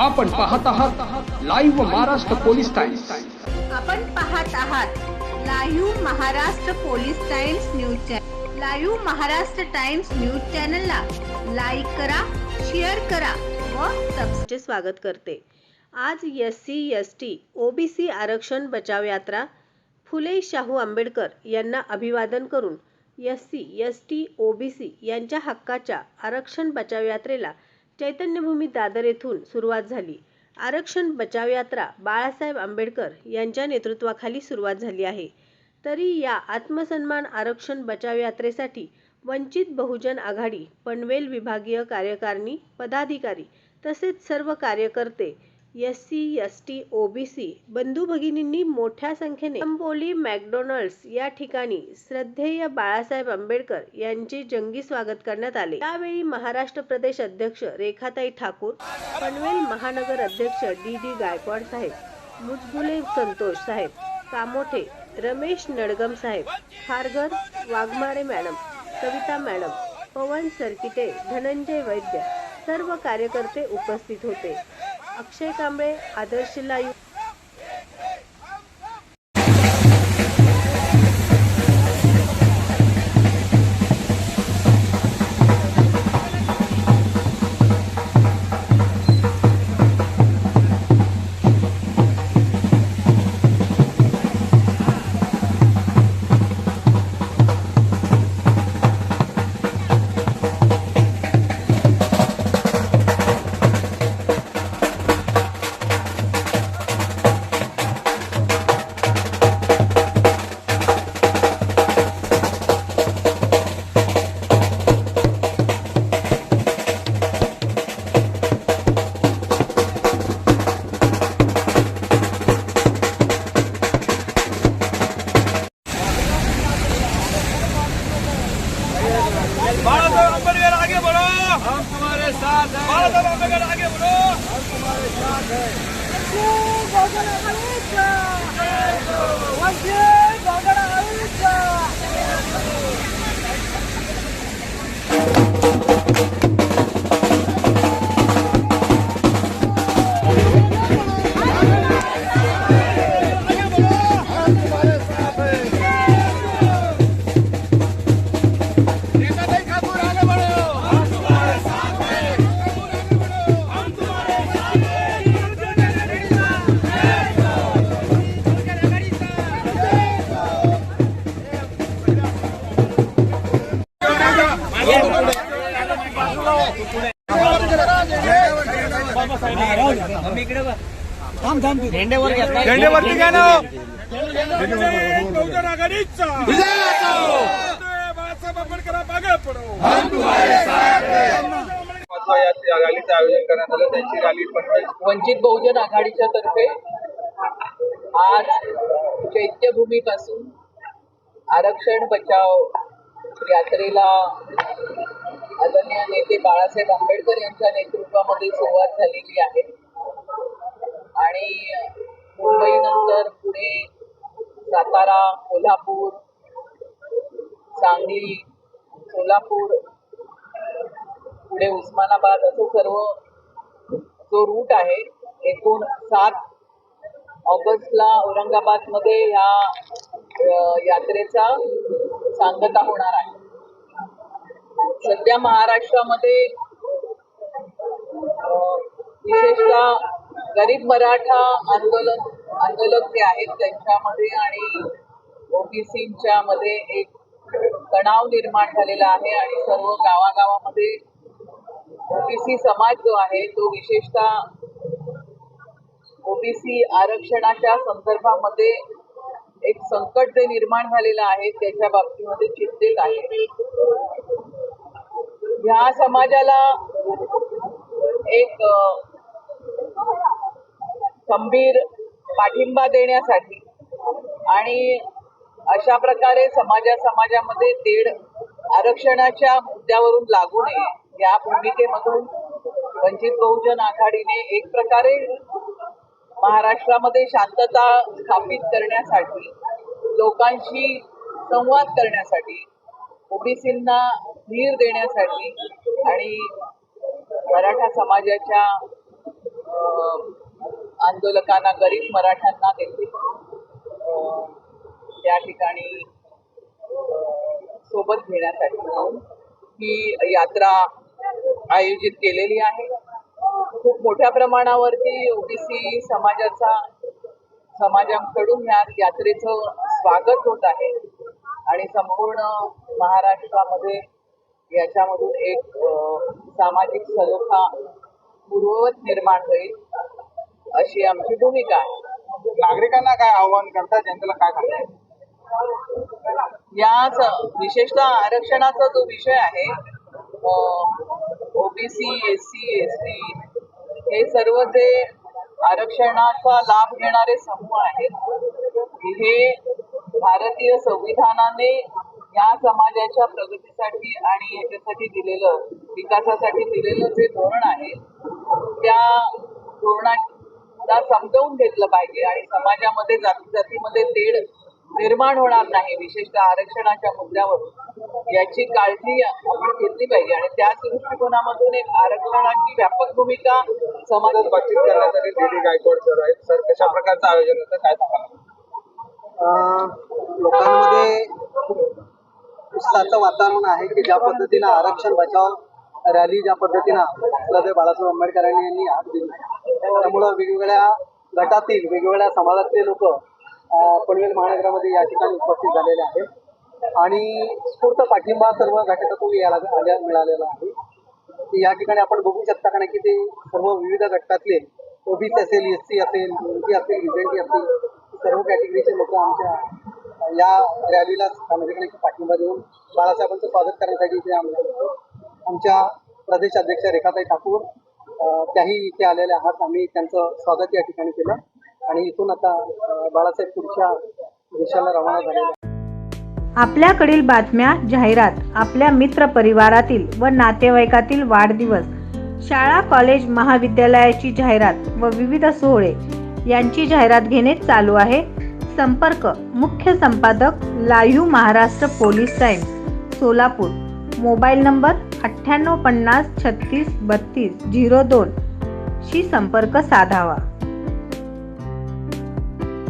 आपण पाहत आहात लाईव्ह महाराष्ट्र पोलीस टाइम्स आपण पाहत आहात live Maharashtra Police Times news channel live Maharashtra Times news चॅनलला लाईक करा शेअर करा व सबस्क्राईब स्वागत करते. आज S C S T OBC आरक्षण बचाव यात्रा फुले शाहू आंबेडकर यांना अभिवादन करून S C S T OBC यांच्या हक्काच्या आरक्षण बचाव यात्रेला चैतन्यभूमी दादर येथून सुरुवात झाली. आरक्षण बचाव यात्रा बाळासाहेब आंबेडकर यांच्या नेतृत्वाखाली सुरुवात झाली आहे. तरी या आत्मसन्मान आरक्षण बचाव यात्रेसाठी वंचित बहुजन आघाडी पनवेल विभागीय कार्यकारिणी पदाधिकारी तसेच सर्व कार्यकर्ते S C S T O B बंधू भगिनींनी मोठ्या संख्येने अंबोली मॅकडोनल्ड्स या ठिकाणी श्रद्धेय बाळासाहेब आंबेडकर यांचे जंगी स्वागत करण्यात आले. यावेळी महाराष्ट्र प्रदेश अध्यक्ष रेखाताई ठाकूर पनवेल महानगर अध्यक्ष डी डी गायकवाड साहेब मुजगुले संतोष साहेब कामोठे रमेश नडगम साहेब खारघर वाघमारे मॅडम कविता मॅडम पवन सरकिटे धनंजय वैद्य सर्व कार्यकर्ते उपस्थित होते. अक्षय कांबळे आदर्श लाईव्ह हैं नेताजी झेंडेवरती घ्या ना बहुजन आघाडीचा बाळासाहेब आंबेडकर मागे पडो महत्त्वाच्या रॅलीचं आयोजन करण्यात आलं त्यांची रॅली वंचित बहुजन आघाडीच्या तर्फे आज चैत्यभूमीपासून आरक्षण बचाव यात्रेला आदरणीय नेते बाळासाहेब आंबेडकर यांच्या नेतृत्वामध्ये सुरुवात झालेली आहे. आणि मुंबईनंतर पुणे सातारा कोल्हापूर सांगली सोलापूर पुढे उस्मानाबाद असं सर्व जो रूट आहे एकूण सात ऑगस्टला औरंगाबादमध्ये ह्या यात्रेचा सांगता होणार आहे. सध्या महाराष्ट्रामध्ये विशेषतः गरीब मराठा आंदोलन आंदोलक जे आहेत त्यांच्यामध्ये आणि ओबीसीच्या मध्ये एक तणाव निर्माण झालेला आहे आणि सर्व गावागावामध्ये ओबीसी समाज जो आहे तो विशेषतः ओबीसी आरक्षणाच्या संदर्भामध्ये एक संकट जे निर्माण झालेलं आहे त्याच्या बाबतीमध्ये चिंतित आहे. ह्या समाजाला एक खंबीर पाठिंबा देण्यासाठी आणि अशा प्रकारे समाजा समाजामध्ये तेढ आरक्षणाच्या मुद्द्यावरून लागू नये या भूमिकेमधून वंचित बहुजन आघाडीने एक प्रकारे महाराष्ट्रामध्ये शांतता स्थापित करण्यासाठी लोकांशी संवाद करण्यासाठी ओबीसींना धीर देण्यासाठी आणि मराठा समाजाच्या आंदोलकांना गरीब मराठ्यांना देखील त्या ठिकाणी सोबत घेण्यासाठी ही यात्रा आयोजित केलेली आहे. खूप मोठ्या प्रमाणावरती ओबीसी समाजाचा समाजाकडून या यात्रेचं स्वागत होत आहे. आणि संपूर्ण महाराष्ट्रामध्ये याच्यामधून एक सामाजिक सलोखा पूर्ववत निर्माण होईल. अशी आमची भूमिका आहे. नागरिकांना काय आव्हान करतात जनतेला काय सांगतात याच विशेषतः आरक्षणाचा जो विषय आहे OBC S C S T हे सर्व जे आरक्षणाचा लाभ घेणारे समूह आहेत हे भारतीय संविधानाने या समाजाच्या प्रगतीसाठी आणि याच्यासाठी दिलेलं विकासासाठी दिलेलं जे धोरण आहे त्या धोरणाला समजावून घेतलं पाहिजे आणि समाजामध्ये जाती जातीमध्ये तेढ निर्माण होणार नाही विशेषतः आरक्षणाच्या मुद्द्यावर याची काळजी आपण घेतली पाहिजे आणि त्याच दृष्टिकोनामधून एक आरक्षणाची व्यापक भूमिका समाजात बातचीत करण्यासाठी दिली गायकवाड सर आहेत. सर कशा प्रकारचं आयोजन होतं काय सांगाल? अं, लोकांमध्ये उत्साहाचं वातावरण आहे की ज्या पद्धतीनं आरक्षण बचाव रॅली ज्या पद्धतीनं बाळासाहेब आंबेडकरांनी यांनी हात दिली. त्यामुळं वेगवेगळ्या गटातील वेगवेगळ्या समाजातले लोक पनवेल महानगरामध्ये या ठिकाणी उपस्थित झालेले आहेत. आणि स्फूर्त पाठिंबा सर्व घटकातून याला आल्या म्हणजे मिळालेला आहे. की या ठिकाणी आपण बघू शकता कारण की ते सर्व विविध घटकातले ओबीसी असेल एस सी असेल एनटी असेल विजेंटी असतील सर्व कॅटेगरीचे लोक आमच्या या रॅलीला सामाजिक पाठिंबा देऊन बाळासाहेबांचं स्वागत करण्यासाठी ते आमच्या आमच्या प्रदेशाध्यक्ष रेखाताई ठाकूर त्याही इथे आलेल्या आहात. आम्ही त्यांचं स्वागत या ठिकाणी केलं. आणि इथून आता बाळासाहेब पुढच्या देशाला रवाना झालेले आपल्याकडील बातम्या जाहिरात आपल्या मित्र परिवारातील व नातेवाईकातील वाढदिवस शाळा कॉलेज महाविद्यालयाची जाहिरात व विविध सोहळे यांची जाहिरात घेणे चालू आहे. संपर्क मुख्य संपादक live Maharashtra Police Times Solapur. Mobile number अठ्ठ्याण्णव पन्नास छत्तीस बत्तीस झिरो दोन शी संपर्क साधावा.